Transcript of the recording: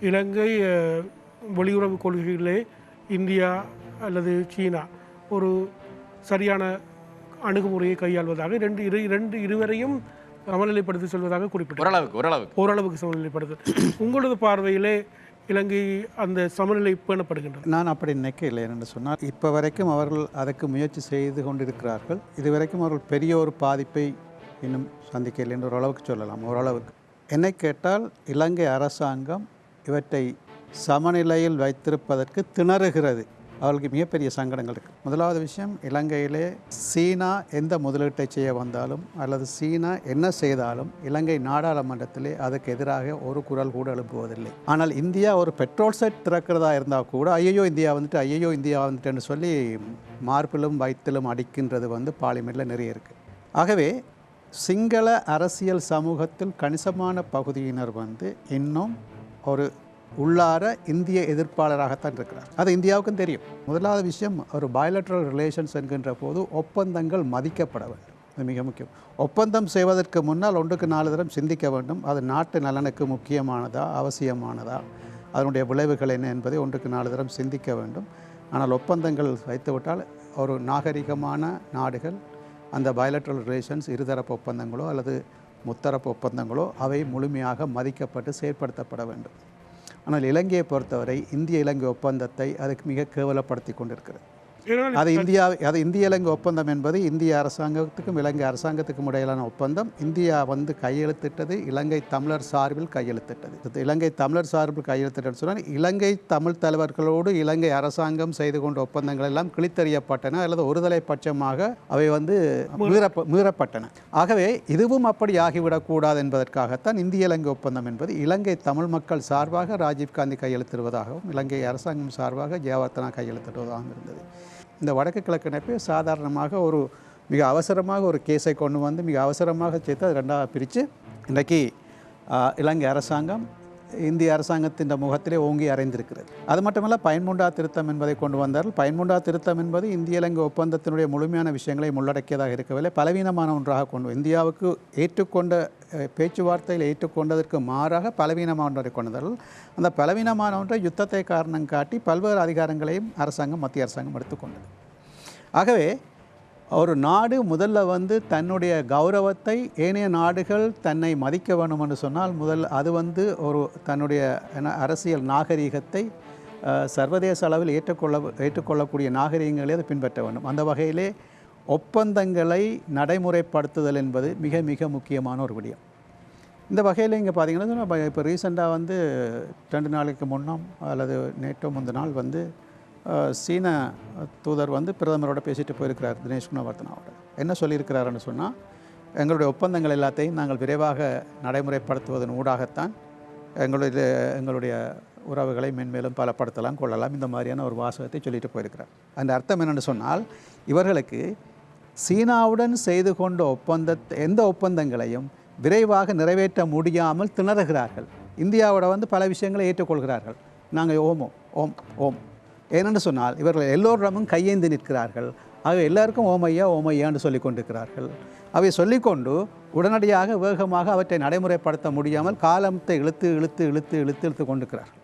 இலங்கை வெளியுறவு கொள்கைகளிலே இந்தியா அல்லது சீனா ஒரு சரியான அணுகுமுறையை கையாள்வதாக ரெண்டு இரு இரண்டு இருவரையும் சமநிலைப்படுத்தி செல்வதாக குறிப்பிட்டார் ஓரளவுக்கு ஓரளவுக்கு. ஓரளவுக்கு சமநிலைப்படுத்து. உங்களது பார்வையிலே இலங்கை அந்த சமநிலை பேணப்படுகின்றது. நான் அப்படி நினைக்கவில்லை என்று சொன்னால் இப்போ வரைக்கும் அவர்கள் அதற்கு முயற்சி செய்து கொண்டிருக்கிறார்கள். இதுவரைக்கும் அவர்கள் பெரிய ஒரு பாதிப்பை இன்னும் சந்திக்கவில்லை என்று ஓரளவுக்கு சொல்லலாம். ஓரளவுக்கு. என்னை கேட்டால் இலங்கை அரசாங்கம் இவற்றை சமநிலையில் வைத்திருப்பதற்கு திணறுகிறது. அவர்களுக்கு மிகப்பெரிய சங்கடங்கள் இருக்குது முதலாவது விஷயம் இலங்கையிலே சீனா எந்த முதலீட்டை செய்ய வந்தாலும் அல்லது சீனா என்ன செய்தாலும் இலங்கை நாடாளுமன்றத்திலே அதுக்கு எதிராக ஒரு குரல் கூட எழுப்புவதில்லை ஆனால் இந்தியா ஒரு பெட்ரோல் செட் திறக்கிறதா இருந்தால் கூட ஐயோ இந்தியா வந்துட்டு ஐயோ இந்தியா வந்துட்டுன்னு சொல்லி மார்பிலும் வயிற்றிலும் அடிக்கின்றது வந்து பார்லிமெண்ட்டில் நிறைய இருக்குது ஆகவே சிங்கள அரசியல் சமூகத்தில் கணிசமான பகுதியினர் வந்து இன்னும் ஒரு உள்ளார இந்திய எதிர்ப்பாளராகத்தான் இருக்கிறார். அது இந்தியாவுக்கும் தெரியும். முதலாவது விஷயம் ஒரு பயலட்ரல் ரிலேஷன்ஸ் என்கின்ற போது ஒப்பந்தங்கள் மதிக்கப்பட வேண்டும். இது மிக முக்கியம். ஒப்பந்தம் செய்வதற்கு முன்னால் ஒன்றுக்கு நாலு தரம் சிந்திக்க வேண்டும். அது நாட்டு நலனுக்கு முக்கியமானதா அவசியமானதா? அதனுடைய விளைவுகள் என்ன என்பதை ஒன்றுக்கு நாலு தரம் சிந்திக்க வேண்டும். ஆனால் ஒப்பந்தங்கள் வைத்துவிட்டால் ஒரு நாகரிகமான நாடுகள் அந்த பயலட்ரல் ரிலேஷன்ஸ் இருதரப்பு ஒப்பந்தங்களோ அல்லது முத்தரப்பு ஒப்பந்தங்களோ அவை முழுமையாக மதிக்கப்பட்டு செயற்படுத்தப்பட வேண்டும். ஆனால் இலங்கையை பொறுத்தவரை இந்திய இலங்கை ஒப்பந்தத்தை அதுக்கு மிக கேவலப்படுத்தி கொண்டிருக்கிறது. அது இந்தியா அது இந்திய இலங்கை ஒப்பந்தம் என்பது இந்திய அரசாங்கத்துக்கும் இலங்கை அரசாங்கத்துக்கும் இடையிலான ஒப்பந்தம். இந்தியா வந்து கையெழுத்திட்டது இலங்கை தமிழர் சார்பில் கையெழுத்திட்டது. இலங்கை தமிழர் சார்பில் கையெழுத்திட்டது சொன்னால் இலங்கை தமிழ் தலைவர்களோடு இலங்கை அரசாங்கம் செய்து கொண்ட ஒப்பந்தங்கள் எல்லாம் கிழித்தறியப்பட்டன அல்லது ஒருதலை பட்சமாக அவை வந்து மீறப்ப மீறப்பட்டன. ஆகவே இதுவும் அப்படி ஆகிவிடக்கூடாது என்பதற்காகத்தான் இந்திய இலங்கை ஒப்பந்தம் என்பது இலங்கை தமிழ் மக்கள் சார்பாக ராஜீவ்காந்தி கையெழுத்திடுவதாகவும் இலங்கை அரசாங்கம் சார்பாக ஜெயவர்த்தனா கையெழுத்திடுவதாகவும் இருந்தது. இந்த வடக்கு கிழக்கு இணைப்பு சாதாரணமாக ஒரு மிக அவசரமாக ஒரு கேஸை கொண்டு வந்து மிக அவசரமாக சேர்த்து அது ரெண்டாக பிரித்து இன்றைக்கு இலங்கை அரசாங்கம் இந்திய அரசாங்கத்தின் முகத்திலே ஓங்கி அறைந்திருக்கிறது. அது மட்டுமல்ல பயன்முண்டா திருத்தம் என்பதை கொண்டு வந்தார்கள். பயன்முண்டா திருத்தம் என்பது இந்திய இலங்கை ஒப்பந்தத்தினுடைய முழுமையான விஷயங்களை உள்ளடக்கியதாக இருக்கவில்லை. பலவீனமான ஒன்றாக கொண்டு இந்தியாவுக்கு ஏற்றுக்கொண்ட பேச்சுவார்த்தையில் ஏற்றுக்கொண்டதற்கு மாறாக பலவீனமான ஒன்றை கொண்டதால் அந்த பலவீனமான ஒன்றை யுத்தத்தை காரணம் காட்டி பல்வேறு அதிகாரங்களையும் அரசாங்கம் மத்திய அரசாங்கம் எடுத்துக்கொண்டது. ஆகவே ஒரு நாடு முதல்ல வந்து தன்னுடைய கௌரவத்தை ஏனைய நாடுகள் தன்னை மதிக்க வேண்டும் என்று சொன்னால் முதல் அது வந்து ஒரு தன்னுடைய அரசியல் நாகரீகத்தை சர்வதேச அளவில் ஏற்றுக்கொள்ள ஏற்றுக்கொள்ளக்கூடிய நாகரீகங்களை அது பின்பற்ற வேண்டும். அந்த வகையிலே ஒப்பந்தங்களை நடைமுறைப்படுத்துதல் என்பது மிக மிக முக்கியமான ஒரு விடயம். இந்த வகையில் இங்கே பார்த்தீங்கன்னா இப்போ ரீசெண்டாக வந்து ரெண்டு நாளைக்கு முன்னம் அல்லது நேற்று முந்த நாள் வந்து சீன தூதர் வந்து பிரதமரோட பேசிட்டு போயிருக்கிறார் தினேஷ் குணவர்த்தனாவோட என்ன சொல்லியிருக்கிறாருன்னு சொன்னால் எங்களுடைய ஒப்பந்தங்கள் எல்லாத்தையும் நாங்கள் விரைவாக நடைமுறைப்படுத்துவதன் ஊடாகத்தான் எங்களுடைய எங்களுடைய உறவுகளை மென்மேலும் பலப்படுத்தலாம் கொள்ளலாம் இந்த மாதிரியான ஒரு வாசகத்தை சொல்லிட்டு போயிருக்கிறார். அந்த அர்த்தம் என்னென்னு சொன்னால் இவர்களுக்கு சீனாவுடன் செய்து கொண்ட ஒப்பந்த எந்த ஒப்பந்தங்களையும் விரைவாக நிறைவேற்ற முடியாமல் திணறுகிறார்கள். இந்தியாவோட வந்து பல விஷயங்களை ஏற்றுக்கொள்கிறார்கள். நாங்கள் ஓமோ ஓம் ஓம். ஏனென்று சொன்னால் இவர்கள் எல்லோரிடமும் கையேந்தி நிற்கிறார்கள். ஆகவே எல்லாருக்கும் ஓமையா ஓமையான்னு சொல்லிக் கொண்டிருக்கிறார்கள். அவை சொல்லிக்கொண்டு உடனடியாக வேகமாக அவற்றை நடைமுறைப்படுத்த முடியாமல் காலத்தை இழுத்து இழுத்து இழுத்து இழுத்து இழுத்து கொண்டிருக்கிறார்கள்.